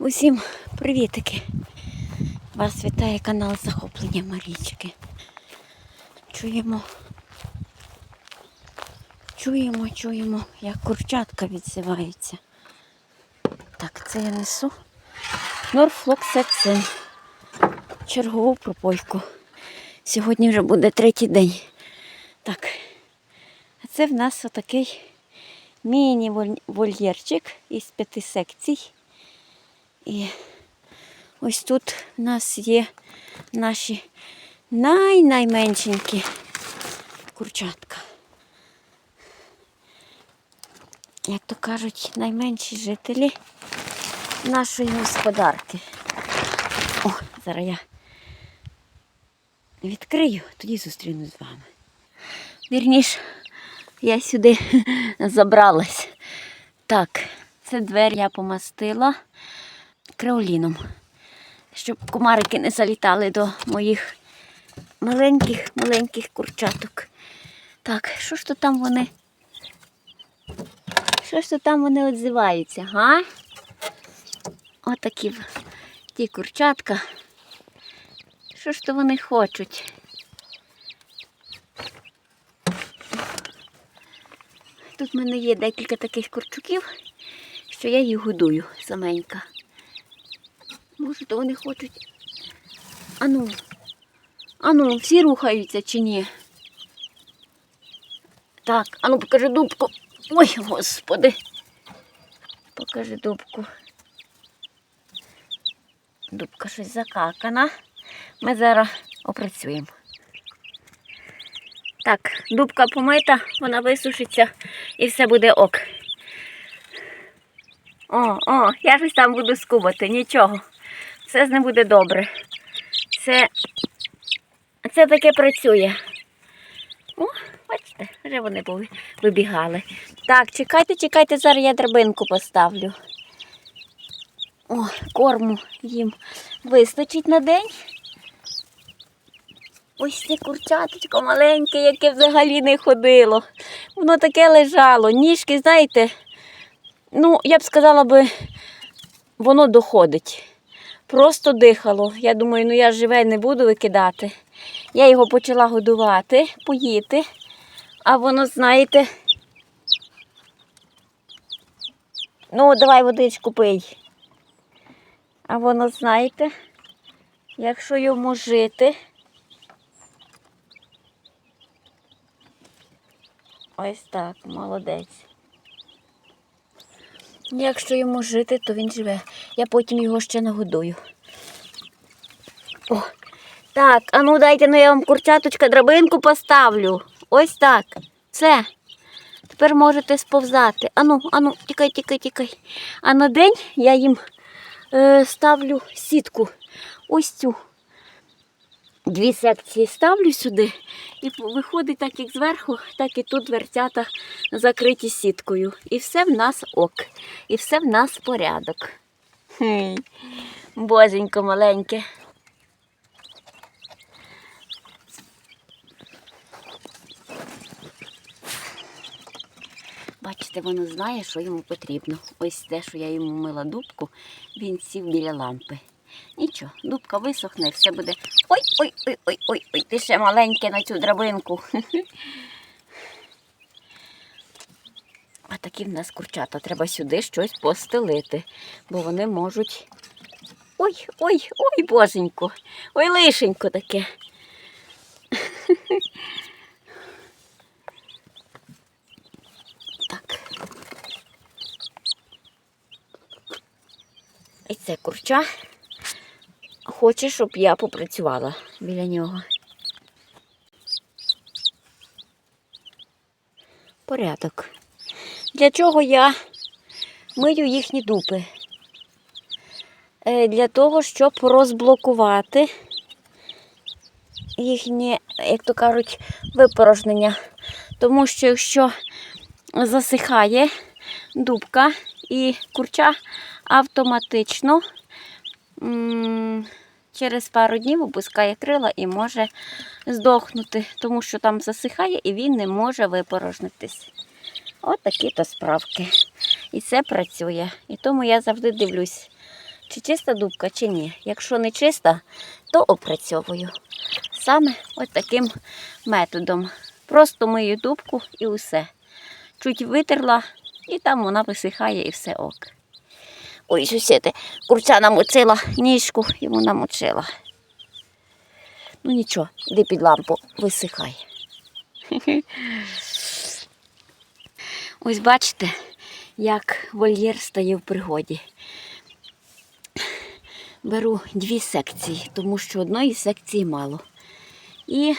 Усім привітики! Вас вітає канал Захоплення Марічки. Чуємо, чуємо, чуємо, як курчатка відзиваються. Так, це я несу норфлоксацин. Чергову пропойку. Сьогодні вже буде третій день. Так, а це в нас отакий міні-вольєрчик із п'яти секцій. І ось тут в нас є наші най-найменшенькі курчатка. Як то кажуть, найменші жителі нашої господарки. О, зараз я відкрию, тоді зустрінусь з вами. Вірніш, я сюди забралась. Так, це двері я помастила креоліном, щоб комарики не залітали до моїх маленьких-маленьких курчаток. Так, що ж то там вони? Що ж то там вони відзиваються, га? Отакі ті курчатка. Що ж то вони хочуть? Тут в мене є декілька таких курчуків, що я їх годую саменька. Може, то вони хочуть. Ану, ану, всі рухаються чи ні? Так, ану, покажи дубку. Ой, господи. Покажи дубку. Дубка щось закакана. Ми зараз опрацюємо. Так, дубка помита, вона висушиться і все буде ок. О, о, я щось там буду скубати, нічого. Все з ним буде добре. Це, це таке працює. О, бачите, вже вони вибігали. Так, чекайте, чекайте, зараз я драбинку поставлю. О, корму їм вистачить на день. Ось це курчаточко маленьке, яке взагалі не ходило. Воно таке лежало. Ніжки, знаєте, ну, я б сказала би, воно доходить. Просто дихало. Я думаю, ну я живе не буду викидати. Я його почала годувати, поїти, а воно, знаєте. Ну, давай водичку пий. А воно, знаєте, якщо йому жити. Ось так, молодець. Якщо йому жити, то він живе. Я потім його ще нагодую. О, так, а ну дайте ну я вам курчаточка драбинку поставлю. Ось так. Все. Тепер можете сповзати. Ану, ану, тікай, тікай, тікай. А на день я їм е, ставлю сітку. Ось цю. Дві секції ставлю сюди і виходить так як зверху, так і тут дверцята закриті сіткою. І все в нас ок. І все в нас порядок. Хм, Боженько маленьке. Бачите, воно знає, що йому потрібно. Ось те, що я йому мила дубку, він сів біля лампи. Нічого, дубка висохне, все буде. Ой, ой, ой, ой, ой, ой, ти ще маленьке на цю драбинку. А такі в нас курчата. Треба сюди щось постелити, бо вони можуть. Ой, ой, ой, боженько, ой, лишенько таке. Так. І це курча хоче, щоб я попрацювала біля нього. Порядок. Для чого я мию їхні дупи? Е, Для того, щоб розблокувати їхнє, як то кажуть, випорожнення. Тому що якщо засихає дубка і курча автоматично через пару днів опускає крила і може здохнути, тому що там засихає і він не може випорожнитись. От такі то справки. І це працює. І тому я завжди дивлюсь, чи чиста дубка, чи ні. Якщо не чиста, то опрацьовую. Саме ось таким методом. Просто мию дубку і усе. Чуть витерла, і там вона висихає і все ок. Ой, сусіди, курця намочила ніжку, йому намочила. Ну нічого, йди під лампу, висихай. Ось бачите, як вольєр стає в пригоді. Беру дві секції, тому що одної секції мало. І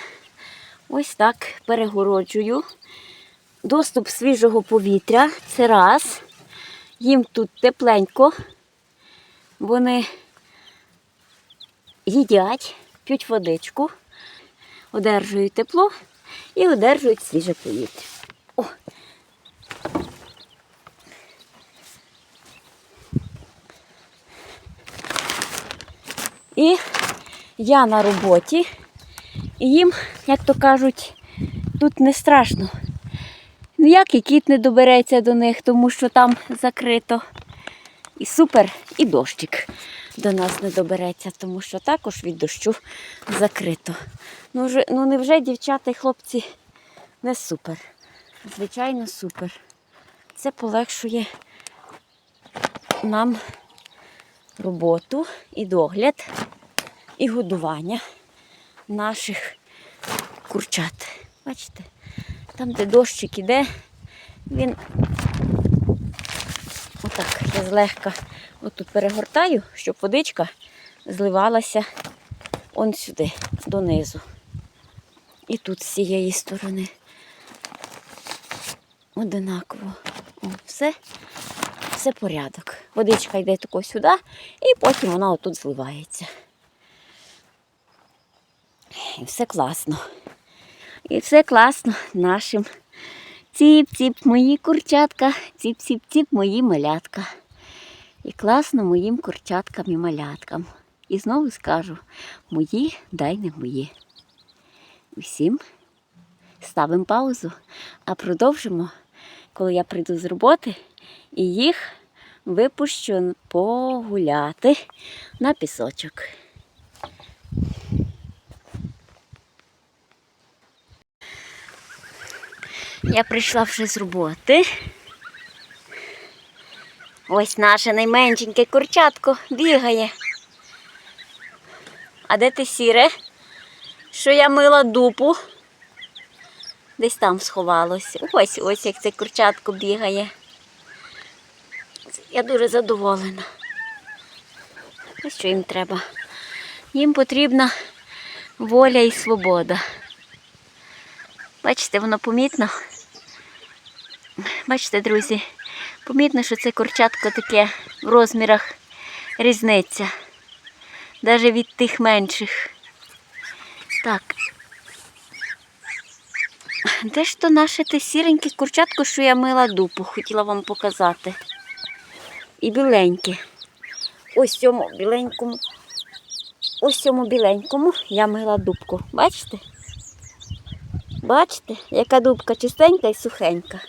ось так перегороджую. Доступ свіжого повітря це раз. Їм тут тепленько. Вони їдять, п'ють водичку, одержують тепло і одержують свіже повітря. О, І я на роботі, і їм, як то кажуть, тут не страшно. Ніякий кіт не добереться до них, тому що там закрито. І супер, і дощик до нас не добереться, тому що також від дощу закрито. Ну, вже, ну невже дівчата і хлопці не супер? Звичайно, супер. Це полегшує нам роботу і догляд, і годування наших курчат. Бачите, там, де дощик іде, він отак я злегка отут перегортаю, щоб водичка зливалася он сюди, донизу. І тут з цієї сторони. Одинаково. О, все, все порядок. Водичка йде тако сюди, і потім вона отут зливається. І все класно. І все класно нашим. Ціп-ціп, мої курчатка, ціп-ціп-ціп, мої малятка. І класно моїм курчаткам і маляткам. І знову скажу, мої дай не мої. Усім ставимо паузу, а продовжимо, коли я прийду з роботи і їх випущу погуляти на пісочок. Я прийшла вже з роботи. Ось наше найменшеньке курчатко бігає. А де ти сіре? Що я мила дупу? Десь там сховалось. Ось ось як це курчатко бігає. Я дуже задоволена. Ось що їм треба. Їм потрібна воля і свобода. Бачите, воно помітно. Бачите, друзі, помітно, що це курчатко таке в розмірах різниця. Навіть від тих менших. Так. Де ж то наше те сіреньке курчатко, що я мила дупу, хотіла вам показати. І біленьке. Ось цьому біленькому. Ось цьому біленькому я мила дубку. Бачите? Бачите, яка дубка чистенька і сухенька.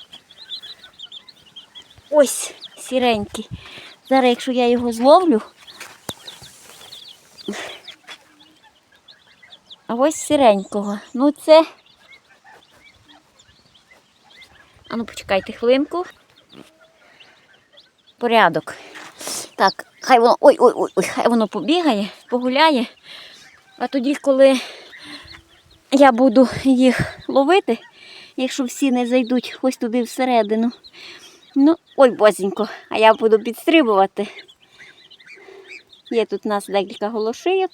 Ось сіренький. Зараз, якщо я його зловлю. А ось сіренького. Ну це. А ну почекайте хвилинку. Порядок. Так, хай воно. Ой, ой, ой, ой, хай воно побігає, погуляє. А тоді, коли я буду їх ловити, якщо всі не зайдуть ось туди всередину. Ну, ой, бозенько, а я буду підстрибувати. Є тут у нас декілька голошийок.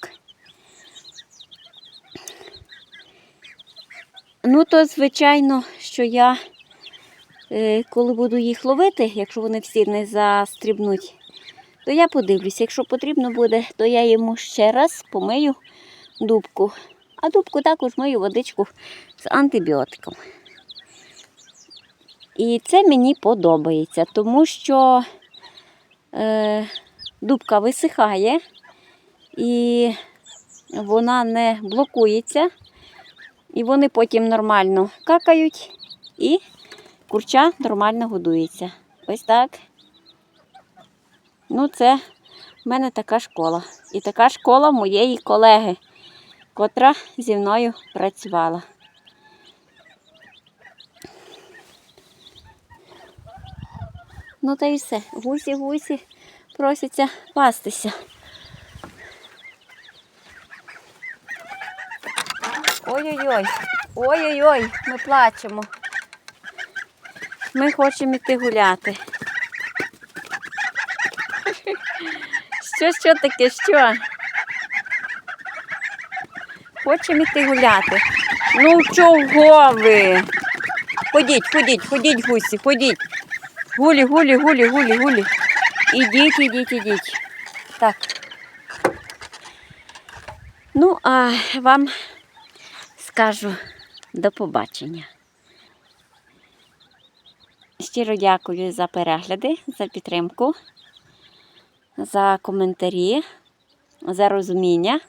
Ну, то, звичайно, що я, е, коли буду їх ловити, якщо вони всі не застрібнуть, то я подивлюся. Якщо потрібно буде, то я йому ще раз помию дубку. А дубку також мию водичку з антибіотиком. І це мені подобається, тому що е, дубка висихає і вона не блокується. І вони потім нормально какають і курча нормально годується. Ось так. Ну, це в мене така школа. І така школа моєї колеги, котра зі мною працювала. Ну та й все. Гусі, гусі просяться пастися. Ой-ой-ой, ой-ой-ой, ми плачемо. Ми хочемо йти гуляти. Що, що таке, що? Хочемо йти гуляти. Ну чого ви? Ходіть, ходіть, ходіть, гусі, ходіть. Гулі, гулі, гулі, гулі, гулі. Ідіть, ідіть, ідіть. Так. Ну, а вам скажу до побачення. Щиро дякую за перегляди, за підтримку, за коментарі, за розуміння,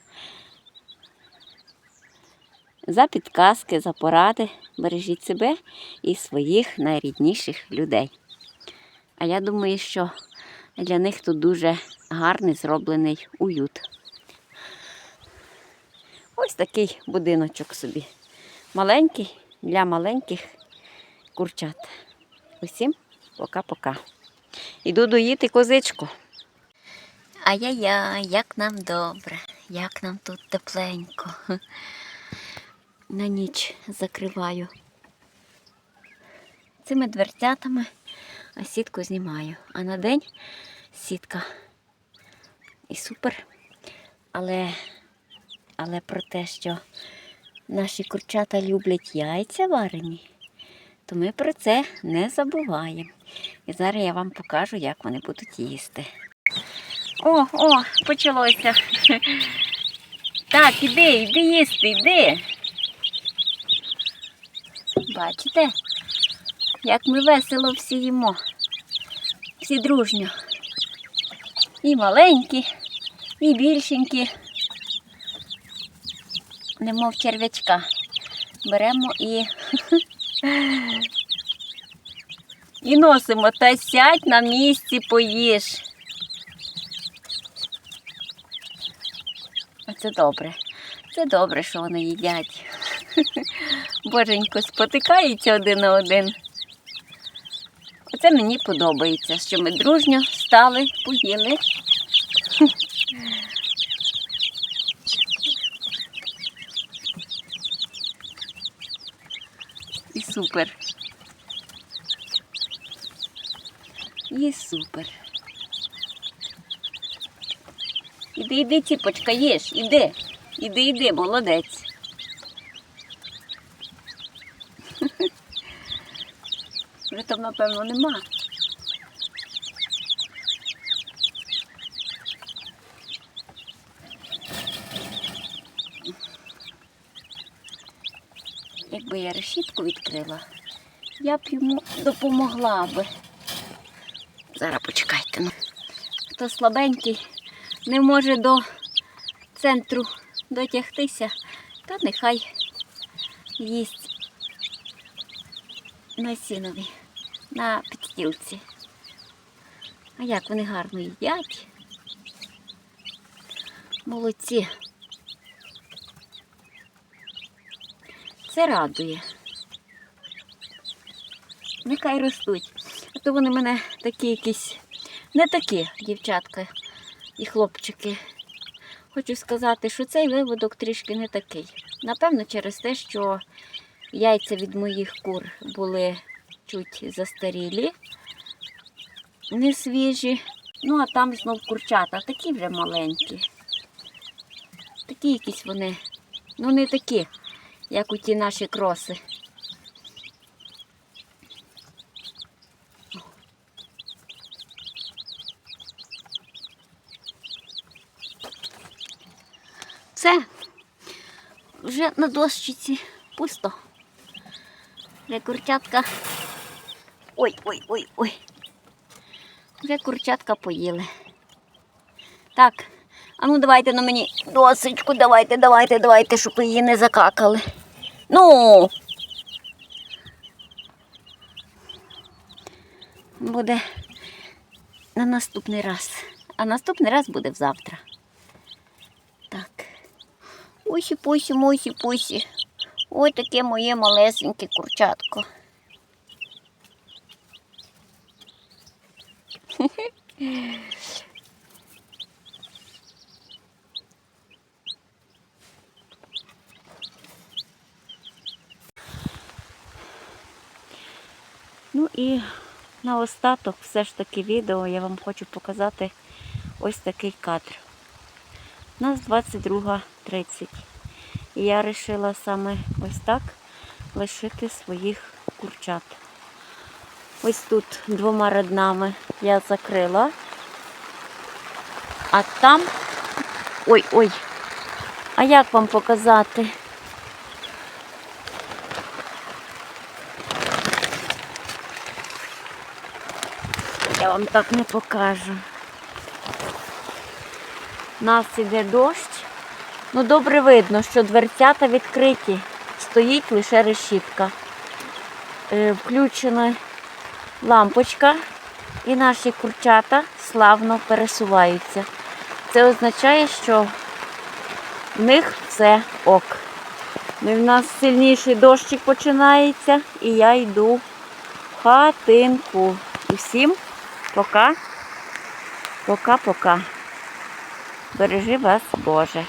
за підказки, за поради. Бережіть себе і своїх найрідніших людей. А я думаю, що для них тут дуже гарний зроблений уют. Ось такий будиночок собі. Маленький для маленьких курчат. Усім пока-пока. Іду доїти козичку. Ай-яй-яй, як нам добре, як нам тут тепленько. На ніч закриваю цими дверцятами, а сітку знімаю. А на день сітка. І супер. Але, але про те, що наші курчата люблять яйця варені, то ми про це не забуваємо. І зараз я вам покажу, як вони будуть їсти. О, о, почалося. Так, іди, іди їсти, іди. Бачите, як ми весело всі їмо. Всі дружньо. І маленькі, і більшенькі. Немов черв'ячка. Беремо і І носимо та сядь на місці, поїж. Оце добре. Це добре, що вони їдять. Боженько, спотикаються один на один. Оце мені подобається, що ми дружньо стали, поїли. І супер. І супер. Іди, іди, ціпочка, їж, іди. Іди, іди, молодець. Вже там, напевно, нема. Якби я решітку відкрила, я б йому допомогла би. Зараз почекайте. Ну. Хто слабенький, не може до центру дотягтися, та нехай їсть на сінові, на підстілці. А як вони гарно їдять. Молодці. Це радує. Нехай ростуть. А то вони мене такі якісь, не такі дівчатка і хлопчики. Хочу сказати, що цей виводок трішки не такий. Напевно, через те, що яйця від моїх кур були чуть застарілі, не свіжі. Ну, а там знов курчата, такі вже маленькі. Такі якісь вони, ну не такі, як у ті наші кроси. Все, вже на дощиці пусто. Вже курчатка. Ой, ой, ой, ой. Вже курчатка поїли. Так, а ну давайте на мені досочку, давайте, давайте, давайте, щоб її не закакали. Ну. Буде на наступний раз. а наступний раз буде завтра. Так. Мусі, пусі. Ой, таке моє малесеньке курчатко. Ну і на остаток все ж таки відео я вам хочу показати ось такий кадр. У нас 22.30. І я вирішила саме ось так лишити своїх курчат. Ось тут двома ряднами я закрила. А там. Ой-ой. А як вам показати? Я вам так не покажу. У нас іде дощ. Ну, добре видно, що дверцята відкриті. Стоїть лише решітка. Е, включена лампочка і наші курчата славно пересуваються. Це означає, що в них все ок. І в нас сильніший дощик починається, і я йду в хатинку. І всім пока. Пока-пока. Бережи вас, Боже.